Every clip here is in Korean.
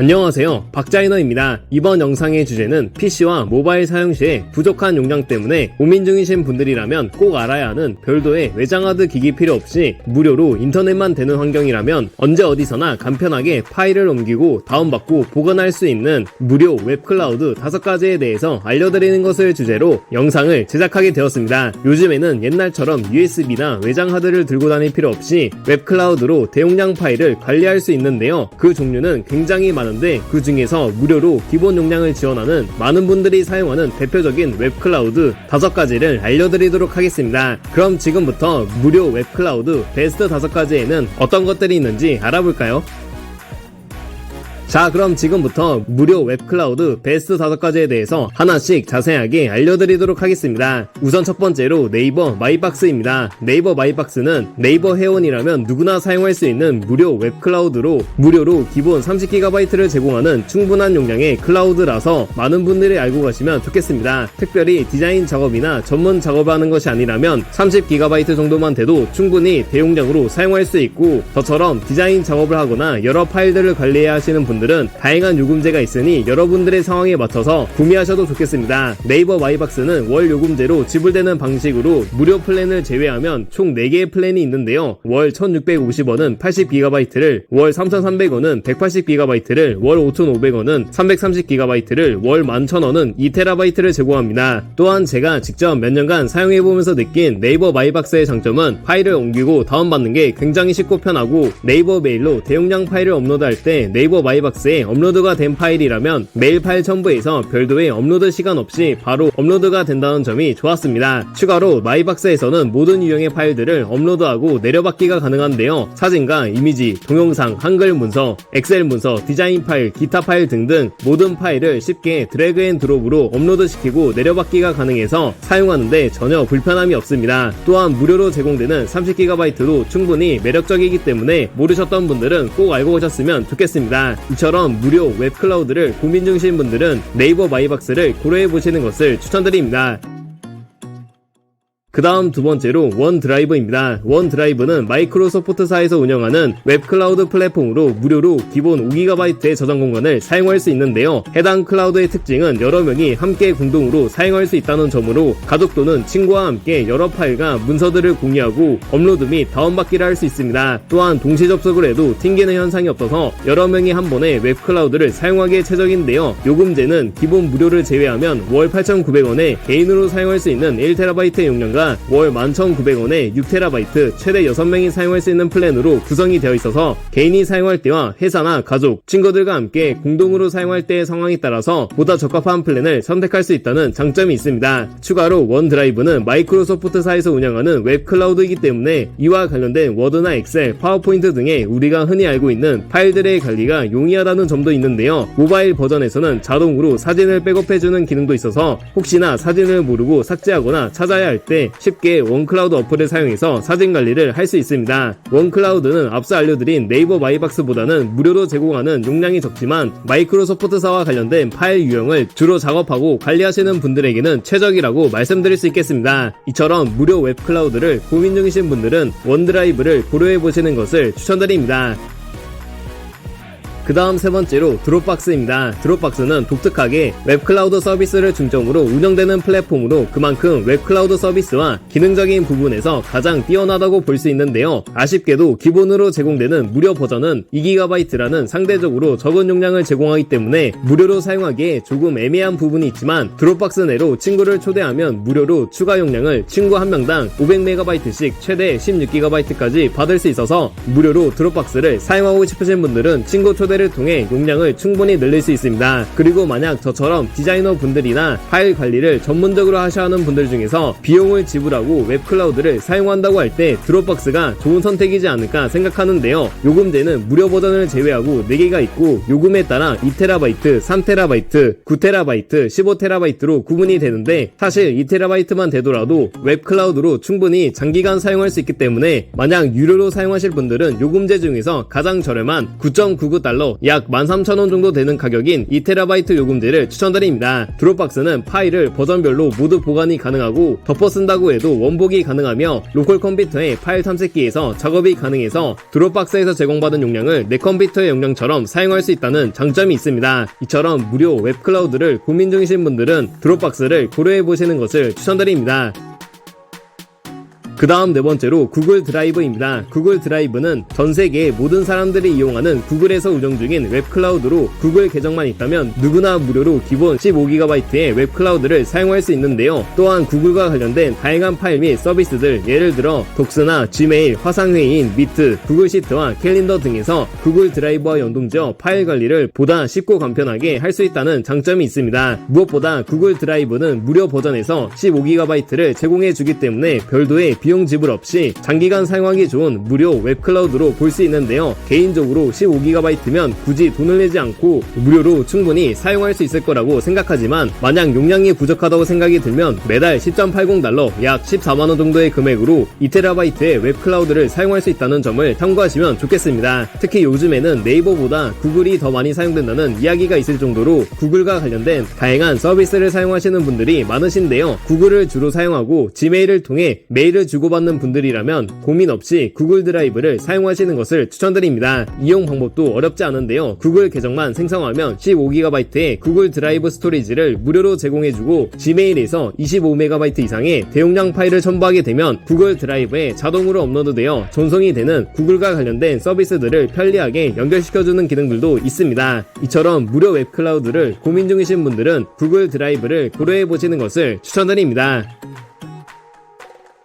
안녕하세요. 박자이너입니다. 이번 영상의 주제는 PC와 모바일 사용 시에 부족한 용량 때문에 고민 중이신 분들이라면 꼭 알아야 하는 별도의 외장하드 기기 필요 없이 무료로 인터넷만 되는 환경이라면 언제 어디서나 간편하게 파일을 옮기고 다운받고 보관할 수 있는 무료 웹클라우드 5가지에 대해서 알려드리는 것을 주제로 영상을 제작하게 되었습니다. 요즘에는 옛날처럼 USB나 외장하드를 들고 다닐 필요 없이 웹클라우드로 대용량 파일을 관리할 수 있는데요. 그 종류는 굉장히 많은 데 그 중에서 무료로 기본 용량을 지원하는 많은 분들이 사용하는 대표적인 웹클라우드 5가지를 알려드리도록 하겠습니다. 그럼 지금부터 무료 웹클라우드 베스트 5가지에는 어떤 것들이 있는지 알아볼까요? 자 그럼 지금부터 무료 웹클라우드 베스트 5가지에 대해서 하나씩 자세하게 알려드리도록 하겠습니다. 우선 첫 번째로 네이버 마이박스입니다. 네이버 마이박스는 네이버 회원이라면 누구나 사용할 수 있는 무료 웹클라우드로 무료로 기본 30GB를 제공하는 충분한 용량의 클라우드라서 많은 분들이 알고 가시면 좋겠습니다. 특별히 디자인 작업이나 전문 작업을 하는 것이 아니라면 30GB 정도만 돼도 충분히 대용량으로 사용할 수 있고 저처럼 디자인 작업을 하거나 여러 파일들을 관리해야 하시는 분들 은 다양한 요금제가 있으니 여러분들의 상황에 맞춰서 구매하셔도 좋겠습니다. 네이버 마이박스는 월 요금제로 지불되는 방식으로 무료 플랜을 제외하면 총 4개의 플랜이 있는데요. 월 1650원은 80GB를, 월 3300원은 180GB를, 월 5500원은 330GB를, 월 11,000원은 2TB를 제공합니다. 또한 제가 직접 몇 년간 사용해보면서 느낀 네이버 마이박스의 장점은 파일을 옮기고 다운받는 게 굉장히 쉽고 편하고 네이버 메일로 대용량 파일을 업로드할 때 네이버 마이박스 에 업로드가 된 파일이라면 메일 파일 첨부에서 별도의 업로드 시간 없이 바로 업로드가 된다는 점이 좋았습니다. 추가로 마이박스에서는 모든 유형의 파일들을 업로드하고 내려받기가 가능한데요. 사진과 이미지, 동영상, 한글 문서, 엑셀 문서, 디자인 파일, 기타 파일 등등 모든 파일을 쉽게 드래그 앤 드롭으로 업로드시키고 내려받기가 가능해서 사용하는데 전혀 불편함이 없습니다. 또한 무료로 제공되는 30GB도 충분히 매력적이기 때문에 모르셨던 분들은 꼭 알고 오셨으면 좋겠습니다. 이처럼 무료 웹클라우드를 고민 중이신 분들은 네이버 마이박스를 고려해 보시는 것을 추천드립니다. 그 다음 두 번째로 원드라이브입니다. 원드라이브는 마이크로소프트사에서 운영하는 웹클라우드 플랫폼으로 무료로 기본 5GB의 저장 공간을 사용할 수 있는데요. 해당 클라우드의 특징은 여러 명이 함께 공동으로 사용할 수 있다는 점으로 가족 또는 친구와 함께 여러 파일과 문서들을 공유하고 업로드 및 다운받기를 할 수 있습니다. 또한 동시 접속을 해도 튕기는 현상이 없어서 여러 명이 한 번에 웹클라우드를 사용하기에 최적인데요. 요금제는 기본 무료를 제외하면 월 8,900원에 개인으로 사용할 수 있는 1TB 용량과 월 11,900원에 6TB 최대 6명이 사용할 수 있는 플랜으로 구성이 되어 있어서 개인이 사용할 때와 회사나 가족, 친구들과 함께 공동으로 사용할 때의 상황에 따라서 보다 적합한 플랜을 선택할 수 있다는 장점이 있습니다. 추가로 원드라이브는 마이크로소프트사에서 운영하는 웹클라우드이기 때문에 이와 관련된 워드나 엑셀, 파워포인트 등의 우리가 흔히 알고 있는 파일들의 관리가 용이하다는 점도 있는데요. 모바일 버전에서는 자동으로 사진을 백업해주는 기능도 있어서 혹시나 사진을 모르고 삭제하거나 찾아야 할 때 쉽게 원클라우드 어플을 사용해서 사진 관리를 할 수 있습니다. 원클라우드는 앞서 알려드린 네이버 마이박스보다는 무료로 제공하는 용량이 적지만 마이크로소프트사와 관련된 파일 유형을 주로 작업하고 관리하시는 분들에게는 최적이라고 말씀드릴 수 있겠습니다. 이처럼 무료 웹클라우드를 고민 중이신 분들은 원드라이브를 고려해 보시는 것을 추천드립니다. 그 다음 세 번째로 드롭박스입니다. 드롭박스는 독특하게 웹클라우드 서비스를 중점으로 운영되는 플랫폼으로 그만큼 웹클라우드 서비스와 기능적인 부분에서 가장 뛰어나다고 볼 수 있는데요. 아쉽게도 기본으로 제공되는 무료 버전은 2GB라는 상대적으로 적은 용량을 제공하기 때문에 무료로 사용하기에 조금 애매한 부분이 있지만 드롭박스 내로 친구를 초대하면 무료로 추가 용량을 친구 한 명당 500MB씩 최대 16GB까지 받을 수 있어서 무료로 드롭박스를 사용하고 싶으신 분들은 친구 초대를 통해 용량을 충분히 늘릴 수 있습니다. 그리고 만약 저처럼 디자이너 분들이나 파일 관리를 전문적으로 하셔야 하는 분들 중에서 비용을 지불하고 웹클라우드를 사용한다고 할 때 드롭박스가 좋은 선택이지 않을까 생각하는데요. 요금제는 무료 버전을 제외하고 4개가 있고 요금에 따라 2TB, 3TB, 9TB, 15TB로 구분이 되는데 사실 2TB만 되더라도 웹클라우드로 충분히 장기간 사용할 수 있기 때문에 만약 유료로 사용하실 분들은 요금제 중에서 가장 저렴한 9.99달러 달러 약 13,000원 정도 되는 가격인 2TB 요금제를 추천드립니다. 드롭박스는 파일을 버전별로 모두 보관이 가능하고 덮어 쓴다고 해도 원복이 가능하며 로컬 컴퓨터의 파일 탐색기에서 작업이 가능해서 드롭박스에서 제공받은 용량을 내 컴퓨터의 용량처럼 사용할 수 있다는 장점이 있습니다. 이처럼 무료 웹클라우드를 고민 중이신 분들은 드롭박스를 고려해 보시는 것을 추천드립니다. 그 다음 네 번째로 구글 드라이브입니다. 구글 드라이브는 전 세계 모든 사람들이 이용하는 구글에서 운영 중인 웹클라우드로 구글 계정만 있다면 누구나 무료로 기본 15GB의 웹클라우드를 사용할 수 있는데요. 또한 구글과 관련된 다양한 파일 및 서비스들 예를 들어 독스나 지메일, 화상회의인 미트, 구글 시트와 캘린더 등에서 구글 드라이브와 연동지어 파일 관리를 보다 쉽고 간편하게 할 수 있다는 장점이 있습니다. 무엇보다 구글 드라이브는 무료 버전에서 15GB를 제공해 주기 때문에 별도의 비용 지불 없이 장기간 사용하기 좋은 무료 웹클라우드로 볼 수 있는데요. 개인적으로 15GB면 굳이 돈을 내지 않고 무료로 충분히 사용할 수 있을 거라고 생각하지만 만약 용량이 부족하다고 생각이 들면 매달 10.80달러 약 14만원 정도의 금액으로 2TB의 웹클라우드를 사용할 수 있다는 점을 참고하시면 좋겠습니다. 특히 요즘에는 네이버보다 구글이 더 많이 사용된다는 이야기가 있을 정도로 구글과 관련된 다양한 서비스를 사용하시는 분들이 많으신데요. 구글을 주로 사용하고 지메일을 통해 메일을 주고 받는 분들이라면 고민 없이 구글 드라이브를 사용하시는 것을 추천드립니다. 이용 방법도 어렵지 않은데요. 구글 계정만 생성하면 15GB의 구글 드라이브 스토리지를 무료로 제공해주고 지메일에서 25MB 이상의 대용량 파일을 첨부하게 되면 구글 드라이브에 자동으로 업로드되어 전송이 되는 구글과 관련된 서비스들을 편리하게 연결시켜주는 기능들도 있습니다. 이처럼 무료 웹클라우드를 고민 중이신 분들은 구글 드라이브를 고려해 보시는 것을 추천드립니다.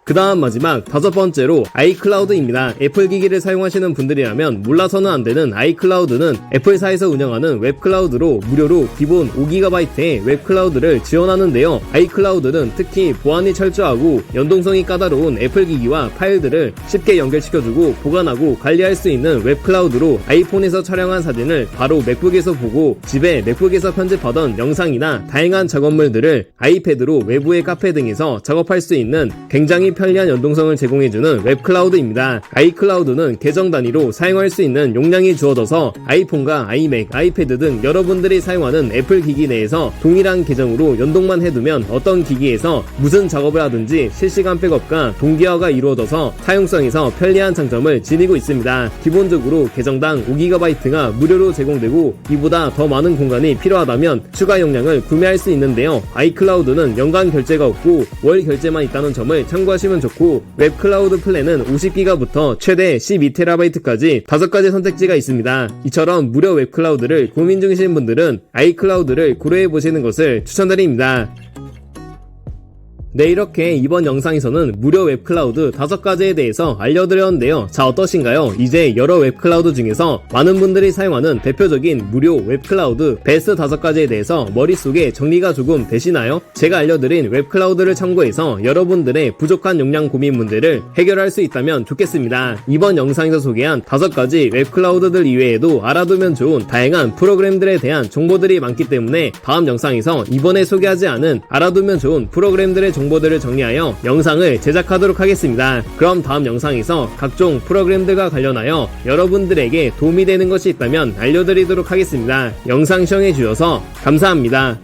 그 다음 마지막 다섯 번째로 아이클라우드입니다. 애플 기기를 사용하시는 분들이라면 몰라서는 안 되는 아이클라우드는 애플사에서 운영하는 웹클라우드로 무료로 기본 5GB의 웹클라우드를 지원하는데요. 아이클라우드는 특히 보안이 철저하고 연동성이 까다로운 애플 기기와 파일들을 쉽게 연결시켜주고 보관하고 관리할 수 있는 웹클라우드로 아이폰에서 촬영한 사진을 바로 맥북에서 보고 집에 맥북에서 편집하던 영상이나 다양한 작업물들을 아이패드로 외부의 카페 등에서 작업할 수 있는 굉장히 편리한 연동성을 제공해주는 웹클라우드입니다. 아이클라우드는 계정 단위로 사용할 수 있는 용량이 주어져서 아이폰과 아이맥, 아이패드 등 여러분들이 사용하는 애플 기기 내에서 동일한 계정으로 연동만 해두면 어떤 기기에서 무슨 작업을 하든지 실시간 백업과 동기화가 이루어져서 사용성에서 편리한 장점을 지니고 있습니다. 기본적으로 계정당 5GB가 무료로 제공되고 이보다 더 많은 공간이 필요하다면 추가 용량을 구매할 수 있는데요. 아이클라우드는 연간 결제가 없고 월 결제만 있다는 점을 참고하 시면 좋고 웹클라우드 플랜은 50기가부터 최대 12TB까지 5가지 선택지가 있습니다. 이처럼 무료 웹클라우드를 고민 중이신 분들은 아이클라우드를 고려해 보시는 것을 추천드립니다. 네 이렇게 이번 영상에서는 무료 웹클라우드 5가지에 대해서 알려드렸는데요 자 어떠신가요? 이제 여러 웹클라우드 중에서 많은 분들이 사용하는 대표적인 무료 웹클라우드 베스트 5가지에 대해서 머릿속에 정리가 조금 되시나요? 제가 알려드린 웹클라우드를 참고해서 여러분들의 부족한 용량 고민 문제를 해결할 수 있다면 좋겠습니다 이번 영상에서 소개한 5가지 웹클라우드들 이외에도 알아두면 좋은 다양한 프로그램들에 대한 정보들이 많기 때문에 다음 영상에서 이번에 소개하지 않은 알아두면 좋은 프로그램들의 정보 정보들을 정리하여 영상을 제작하도록 하겠습니다. 그럼 다음 영상에서 각종 프로그램들과 관련하여 여러분들에게 도움이 되는 것이 있다면 알려드리도록 하겠습니다. 영상 시청해 주셔서 감사합니다.